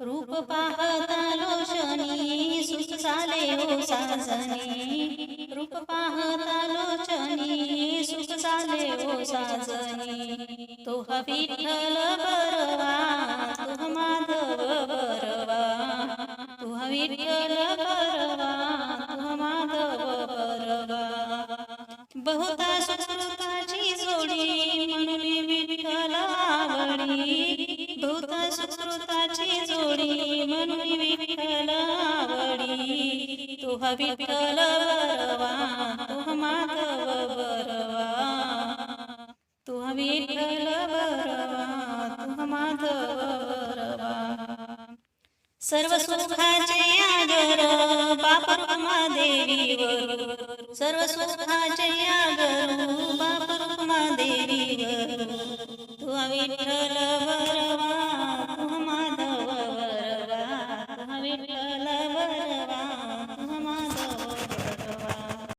रूप पाहता लोचनी सुस्त झाले हो साजनी रूप पाहता लोचनी सुस्त झाले हो साजनी तो विठ्ठल बरवा तो माधव बरवा तो विठ्ठल बरवा तो माधव बरवा बहुता सुकृताची जोडी म्हणून विठ्ठल आवडी. बहुता सुकृताची आवडी विठ्ठल बरवा तो माधव बरवा तो विठ्ठल बरवा माधव सर्व सुखाचे आगर बापरुमा देवीवर सर्व सुखाचे आगर बापरुमा देवीवर तू विठ्ठल वर